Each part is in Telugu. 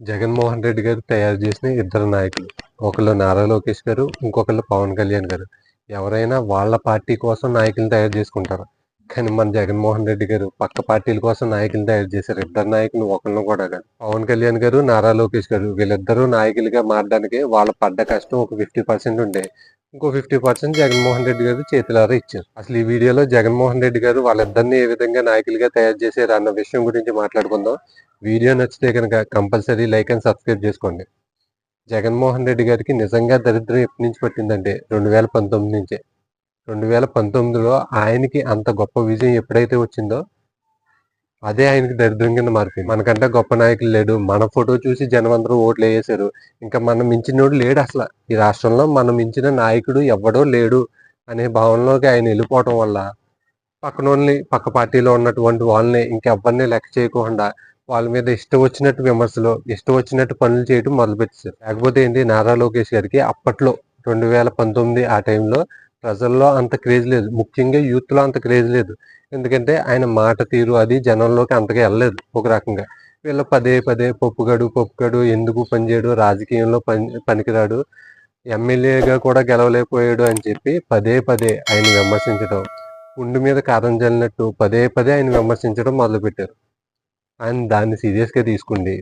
జగన్మోహన్ రెడ్డి గారు తయారు చేసిన ఇద్దరు నాయకులు. ఒకళ్ళు నారా లోకేష్ గారు ఇంకొకళ్ళు పవన్ కళ్యాణ్ గారు. ఎవరైనా వాళ్ళ పార్టీ కోసం నాయకులను తయారు చేసుకుంటారు. కానీ మన జగన్మోహన్ రెడ్డి గారు పక్క పార్టీల కోసం నాయకులు తయారు చేశారు. ఇద్దరు నాయకులు ఒకళ్ళు కూడా కాదు. పవన్ కళ్యాణ్ గారు నారా లోకేష్ గారు వీళ్ళిద్దరూ నాయకులుగా మారడానికి వాళ్ళ పడ్డ కష్టం ఒక ఫిఫ్టీ పర్సెంట్ ఉండే. ఇంకో ఫిఫ్టీ పర్సెంట్ జగన్మోహన్ రెడ్డి గారు చేతులారా ఇచ్చారు. అసలు ఈ వీడియోలో జగన్మోహన్ రెడ్డి గారు వాళ్ళిద్దరిని ఏ విధంగా నాయకులుగా తయారు చేశారు అన్న విషయం గురించి మాట్లాడుకుందాం. వీడియో నచ్చితే కనుక కంపల్సరీ లైక్ అండ్ సబ్స్క్రైబ్ చేసుకోండి. జగన్మోహన్ రెడ్డి గారికి నిజంగా దరిద్రం ఎప్పటి నుంచి పట్టిందంటే రెండు వేల పంతొమ్మిది నుంచే. రెండు వేల పంతొమ్మిదిలో ఆయనకి అంత గొప్ప విజయం ఎప్పుడైతే వచ్చిందో అదే ఆయనకి దరిద్రం కింద మారిపోయింది. మనకంటే గొప్ప నాయకులు లేడు. మన ఫోటో చూసి జనం అందరూ ఓట్లు వేసారు ఇంకా మనం మించినోడు లేడు అసలు. ఈ రాష్ట్రంలో మనం మించిన నాయకుడు ఎవడో లేడు అనే భావనలోకి ఆయన వెళ్ళిపోవటం వల్ల పక్కనోళ్ళని పక్క పార్టీలో ఉన్నటువంటి వాళ్ళని ఇంకెవ్వరిని లెక్క చేయకుండా వాళ్ళ మీద ఇష్టం వచ్చినట్టు విమర్శలు ఇష్టం వచ్చినట్టు పనులు చేయడం మొదలుపెట్టారు లేకపోతే ఏంటి నారా లోకేష్ గారికి అప్పట్లో రెండు వేల పంతొమ్మిది ఆ టైంలో ప్రజల్లో అంత క్రేజ్ లేదు. ముఖ్యంగా యూత్లో అంత క్రేజ్ లేదు. ఎందుకంటే ఆయన మాట తీరు అది జనంలోకి అంతగా వెళ్ళలేదు ఒక రకంగా. వీళ్ళు పదే పదే పప్పుగడు పప్పుగడు ఎందుకు పనిచేయడు రాజకీయంలో పని పనికిరాడు ఎమ్మెల్యేగా కూడా గెలవలేకపోయాడు అని చెప్పి పదే పదే ఆయన విమర్శించడం ఉండి మీద కారం చల్లినట్టు పదే పదే ఆయన విమర్శించడం మొదలుపెట్టారు. ఆయన దాన్ని సీరియస్గా తీసుకుండి.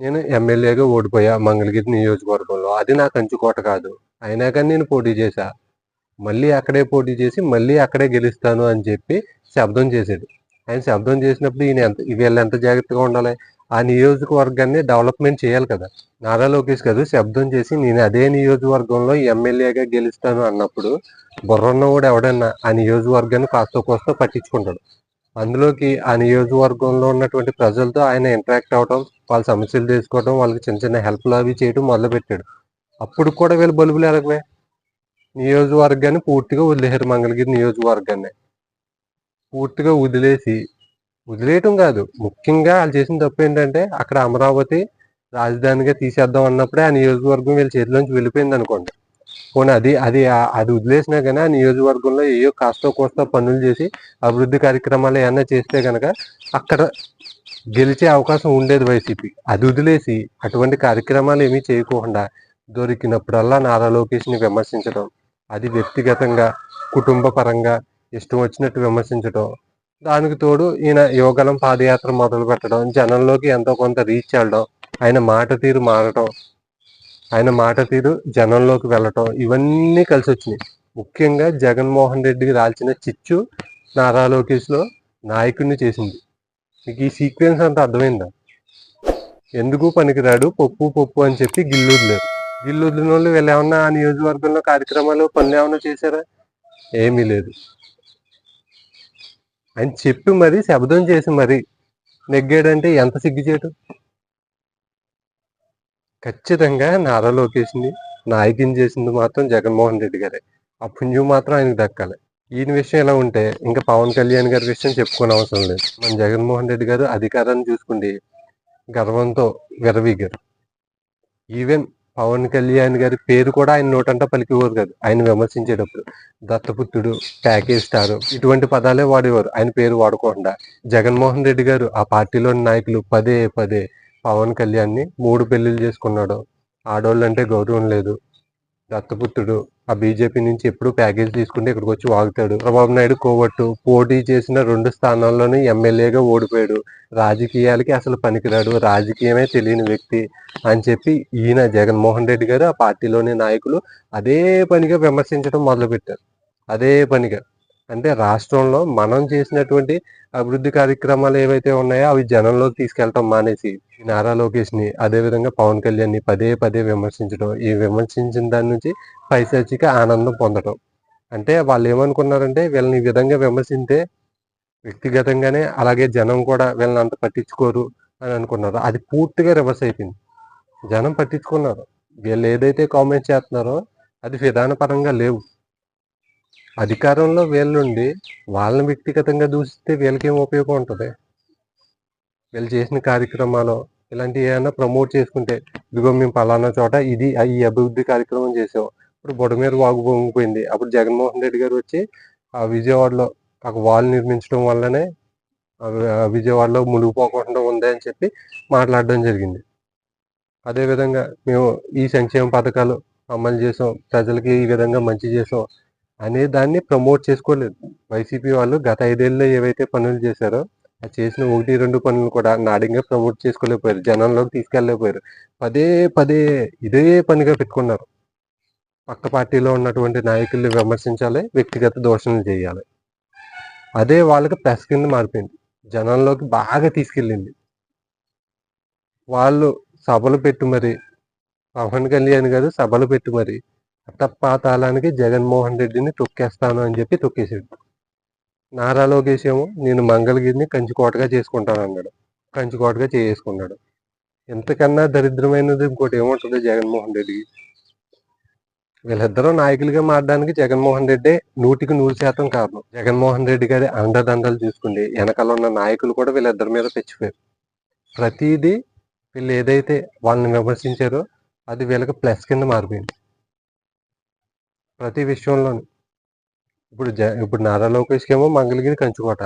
నేను ఎమ్మెల్యేగా ఓడిపోయా మంగళగిరి నియోజకవర్గంలో. అది నా కంచుకోట కాదు. అయినా కానీ నేను పోటీ చేశా. మళ్ళీ అక్కడే పోటీ చేసి మళ్ళీ అక్కడే గెలుస్తాను అని చెప్పి శబ్దం చేశాడు ఆయన శబ్దం చేసినప్పుడు ఈయన ఎంత వీళ్ళు ఎంత జాగ్రత్తగా ఉండాలి? ఆ నియోజకవర్గాన్ని డెవలప్మెంట్ చేయాలి కదా. నారా లోకేష్ గారు శబ్దం చేసి నేను అదే నియోజకవర్గంలో ఎమ్మెల్యేగా గెలుస్తాను అన్నప్పుడు బుర్రన్న కూడా ఎవడన్నా ఆ నియోజకవర్గాన్ని కాస్త కోస్త పట్టించుకుంటాడు. అందులోకి ఆ నియోజకవర్గంలో ఉన్నటువంటి ప్రజలతో ఆయన ఇంటరాక్ట్ అవడం వాళ్ళ సమస్యలు తీసుకోవడం వాళ్ళకి చిన్న చిన్న హెల్ప్లు అవి చేయడం మొదలుపెట్టాడు. అప్పుడు కూడా వీళ్ళు బలుబులు ఎరగమే నియోజకవర్గాన్ని పూర్తిగా వదిలేశారు మంగళగిరి నియోజకవర్గాన్ని. పూర్తిగా వదిలేసి వదిలేయటం కాదు. ముఖ్యంగా వాళ్ళు చేసిన తప్పు ఏంటంటే అక్కడ అమరావతి రాజధానిగా తీసేద్దాం అన్నప్పుడే ఆ నియోజకవర్గం వీళ్ళ చేతిలోంచి వెళ్ళిపోయింది అనుకోండి పోనీ అది అది అది వదిలేసినా కానీ ఆ నియోజకవర్గంలో ఏయో కాస్త కోస్త పనులు చేసి అభివృద్ధి కార్యక్రమాలు ఏమన్నా చేస్తే కనుక అక్కడ గెలిచే అవకాశం ఉండేది వైసీపీ. అది వదిలేసి అటువంటి కార్యక్రమాలు ఏమీ చేయకుండా దొరికినప్పుడల్లా నారా లోకేష్ని విమర్శించడం అది వ్యక్తిగతంగా కుటుంబ పరంగా ఇష్టం వచ్చినట్టు విమర్శించడం దానికి తోడు ఈయన యువగలం పాదయాత్ర మొదలు పెట్టడం జనంలోకి ఎంతో కొంత రీచ్ వెళ్ళడం ఆయన మాట తీరు మారడం ఆయన మాట తీరు జనంలోకి వెళ్ళటం ఇవన్నీ కలిసి వచ్చినాయి ముఖ్యంగా జగన్మోహన్ రెడ్డికి రాల్చిన చిచ్చు నారా లోకేష్లో నాయకుడిని చేసింది. మీకు ఈ సీక్వెన్స్ అంతా అర్థమైందా? ఎందుకు పనికిరాడు? పప్పు పప్పు అని చెప్పి గిల్లుదలేరు గిల్లుదిన వాళ్ళు వీళ్ళు ఏమన్నా ఆ నియోజకవర్గంలో కార్యక్రమాలు పనులు ఏమన్నా చేశారా? ఏమీ లేదు. ఆయన చెప్పి మరి శబ్దం చేసి మరి నెగ్గాడంటే ఎంత సిగ్గుచేటు? ఖచ్చితంగా నారా లోకేష్ని నాయకుని చేసింది మాత్రం జగన్మోహన్ రెడ్డి గారే. ఆ పుంజు మాత్రం ఆయనకు దక్కాలి. ఈయన విషయం ఎలా ఉంటే ఇంకా పవన్ కళ్యాణ్ గారి విషయం చెప్పుకోని అవసరం లేదు. మన జగన్మోహన్ రెడ్డి గారు అధికారాన్ని చూసుకుండి గర్వంతో విరవీగారు ఈవెన్ పవన్ కళ్యాణ్ గారి పేరు కూడా ఆయన నోటంట పలికివారు కాదు. ఆయన విమర్శించేటప్పుడు దత్తపుత్రుడు ప్యాకేజ్ స్టార్ ఇటువంటి పదాలే వాడేవారు. ఆయన పేరు వాడకుండా జగన్మోహన్ రెడ్డి గారు ఆ పార్టీలోని నాయకులు పదే పదే పవన్ కళ్యాణ్ని మూడు పెళ్ళిళ్ళు చేసుకున్నాడు. ఆడవాళ్ళంటే గౌరవం లేదు. దత్తపుత్రుడు. ఆ బీజేపీ నుంచి ఎప్పుడు ప్యాకేజ్ తీసుకుంటే ఇక్కడికి వచ్చి వాగుతాడు. చంద్రబాబు నాయుడు కోవట్టు. పోటీ చేసిన రెండు స్థానాల్లోనూ ఎమ్మెల్యేగా ఓడిపోయాడు. రాజకీయాలకి అసలు పనికిరాడు. రాజకీయమే తెలియని వ్యక్తి అని చెప్పి ఈయన జగన్మోహన్ రెడ్డి గారు ఆ పార్టీలోని నాయకులు అదే పనిగా విమర్శించడం మొదలుపెట్టారు. అదే పనిగా. అంటే రాష్ట్రంలో మనం చేసినటువంటి అభివృద్ధి కార్యక్రమాలు ఏవైతే ఉన్నాయో అవి జనంలోకి తీసుకెళ్తాం మానేసి నారా లోకేష్ని అదే విధంగా పవన్ కళ్యాణ్ని పదే పదే విమర్శించడం ఈ విమర్శించిన దాని నుంచి పైశాచిక ఆనందం పొందడం అంటే వాళ్ళు ఏమనుకున్నారంటే వీళ్ళని ఈ విధంగా విమర్శింటే వ్యక్తిగతంగానే అలాగే జనం కూడా వీళ్ళని అంత పట్టించుకోరు అని అనుకున్నారు. అది పూర్తిగా రివర్స్ అయిపోయింది. జనం పట్టించుకున్నారు. వీళ్ళు ఏదైతే కామెంట్స్ చేస్తున్నారో అది విధానపరంగా లేవు. అధికారంలో వీళ్ళుండి వాళ్ళని వ్యక్తిగతంగా దూషిస్తే వీళ్ళకేం ఉపయోగం ఉంటుంది? వీళ్ళు చేసిన కార్యక్రమాలు ఇలాంటివి ఏమైనా ప్రమోట్ చేసుకుంటే ఇదిగో మేము పలానా చోట ఇది ఈ అభివృద్ధి కార్యక్రమం చేసాం ఇప్పుడు బొడమేరు వాగు పొంగిపోయింది. అప్పుడు జగన్మోహన్ రెడ్డి గారు వచ్చి ఆ విజయవాడలో ఒక వాల్ నిర్మించడం వల్లనే విజయవాడలో మునిగిపోకుండా ఉంది అని చెప్పి మాట్లాడడం జరిగింది. అదేవిధంగా మేము ఈ సంక్షేమ పథకాలు అమలు చేసాం ప్రజలకి ఈ విధంగా మంచి చేసాం అనే దాన్ని ప్రమోట్ చేసుకోలేదు. వైసీపీ వాళ్ళు గత ఐదేళ్ళలో ఏవైతే పనులు చేశారో ఆ చేసిన ఒకటి రెండు పనులు కూడా నాడింగా ప్రమోట్ చేసుకోలేకపోయారు. జనంలోకి తీసుకెళ్ళలేకపోయారు. పదే పదే ఇదే పనిగా పెట్టుకున్నారు. పక్క పార్టీలో ఉన్నటువంటి నాయకుల్ని విమర్శించాలి వ్యక్తిగత దోషణలు చేయాలి. అదే వాళ్ళకి ప్రెస్ కింద మారిపోయింది. జనంలోకి బాగా తీసుకెళ్ళింది. వాళ్ళు సభలు పెట్టి మరి. పవన్ కళ్యాణ్ గారు సభలు పెట్టి మరి. అట్టపాతాళానికి జగన్మోహన్ రెడ్డిని తొక్కేస్తాను అని చెప్పి తొక్కేసాడు నారా లోకేష్ ఏమో నేను మంగళగిరిని కంచుకోటగా చేసుకుంటాను అన్నాడు. కంచుకోటగా చేసుకున్నాడు. ఎంతకన్నా దరిద్రమైనది ఇంకోటి ఏముంటుంది జగన్మోహన్ రెడ్డికి? వీళ్ళిద్దరూ నాయకులుగా మారడానికి జగన్మోహన్ రెడ్డి నూటికి నూరు శాతం కారణం. జగన్మోహన్ రెడ్డి గారి అండదండలు చూసుకుంటే వెనకాల ఉన్న నాయకులు కూడా వీళ్ళిద్దరి మీద తెచ్చిపోయారు ప్రతిదీ వీళ్ళు ఏదైతే వాళ్ళని విమర్శించారో అది వీళ్ళకి ప్లస్ కింద మారిపోయింది. ప్రతి విషయంలోనూ. ఇప్పుడు జ ఇప్పుడు నారా లోకేష్కి ఏమో మంగళగిరి కంచుకోట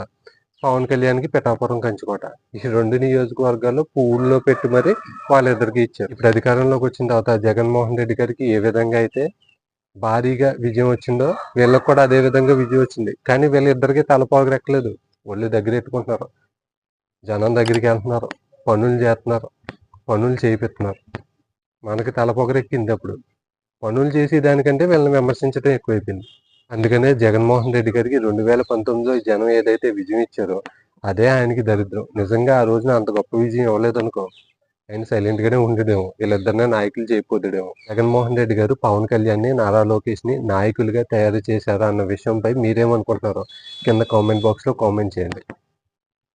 పవన్ కళ్యాణ్కి పిఠాపురం కంచుకోట. ఈ రెండు నియోజకవర్గాల్లో పూల్లో పెట్టి మరి వాళ్ళిద్దరికి ఇచ్చారు. ఇప్పుడు అధికారంలోకి వచ్చిన తర్వాత జగన్మోహన్ రెడ్డి గారికి ఏ విధంగా అయితే భారీగా విజయం వచ్చిందో వీళ్ళకి కూడా అదే విధంగా విజయం వచ్చింది. కానీ వీళ్ళిద్దరికి తలపోగరెక్కలేదు ఒళ్ళు దగ్గర ఎట్టుకుంటున్నారు జనం దగ్గరికి వెళ్తున్నారు. పనులు చేస్తున్నారు. పనులు చేయిస్తున్నారు మనకి తలపొగరెక్కింది అప్పుడు. పనులు చేసి దానికంటే వీళ్ళని విమర్శించడం ఎక్కువైపోయింది. అందుకనే జగన్మోహన్ రెడ్డి గారికి రెండు వేల పంతొమ్మిదిలో జనం ఏదైతే విజయం ఇచ్చారో అదే ఆయనకి దరిద్రం. నిజంగా ఆ రోజున అంత గొప్ప విజయం ఇవ్వలేదు అనుకో ఆయన సైలెంట్ గానే ఉండడేమో. వీళ్ళిద్దరినే నాయకులు చేయకపోతుడేమో. జగన్మోహన్ రెడ్డి గారు పవన్ కళ్యాణ్ని నారా లోకేష్ని నాయకులుగా తయారు చేశారా అన్న విషయంపై మీరేమనుకుంటున్నారో కింద కామెంట్ బాక్స్లో కామెంట్ చేయండి.